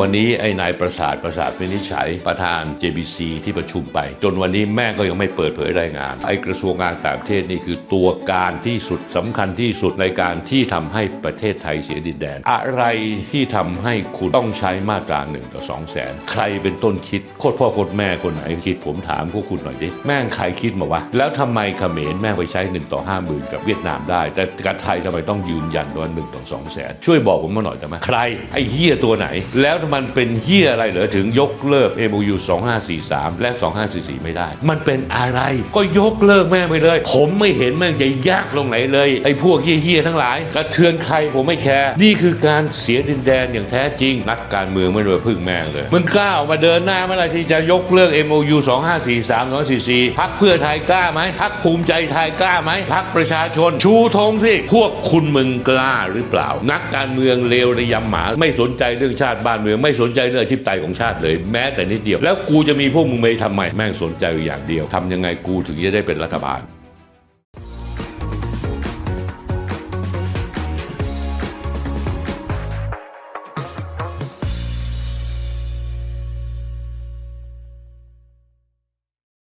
วันนี้ไอ้นายประสาทประสาทวินิจฉัยประธาน JBC ที่ประชุมไป จนวันนี้แม่ก็ยังไม่เปิดเผยรายงาน ไอ้กระทรวงการต่างประเทศนี่คือตัวการที่สุดสำคัญที่สุดในการที่ทำให้ประเทศไทยเสียดินแดน อะไรที่ทำให้คุณต้องใช้มาตราหนึ่งต่อสองแสนใครเป็นต้นคิดโคตรพ่อโคตรแม่คนไหนคิดผมถามพวกคุณหน่อยดิแม่งใครคิดมาวะแล้วทำไมเขมรแม่งไปใช้หนึ่งต่อห้าหมื่นกับเวียดนามได้ แต่กับไทยทำไมต้องยืนยันว่าหนึ่งต่อสองแสนช่วยบอกผมมาหน่อยได้ไหมใครไอ้เฮียตัวไหนแล้วมัันเป็นเฮียอะไรเหรอถึงยกเลิก MOU 2543 และ 2544 ไม่ได้ มันเป็นอะไรก็ยกเลิกแม่ไปเลย ผมไม่เห็นแม่งจะยากลงไหนเลย ไอ้พวกเฮี้ยๆทั้งหลาย กระเทือนใครผมไม่แคร์นี่คือการเสียดินแดนอย่างแท้จริง นักการเมืองไม่ได้พึ่งแม่งเลยมึงกล้าออกมาเดินหน้าเมื่อไหรที่จะยกเลิก MOU 2543 2544พักเพื่อไทยกล้าไหมพักภูมิใจไทยกล้าไหมพักประชาชน ชูธงสิพวกคุณมึงกล้าหรือเปล่า นักการเมืองเลวระยำหมาไม่สนใจเรื่องชาติบ้านเมืองมืองไม่สนใจเรื่องอธิปไตยของชาติเลย แม้แต่นิดเดียว แล้วกูจะมีพวกมึงไปทำไมแม่งสนใจอยู่อย่างเดียวทำยังไงกูถึงจะได้เป็นรัฐบาล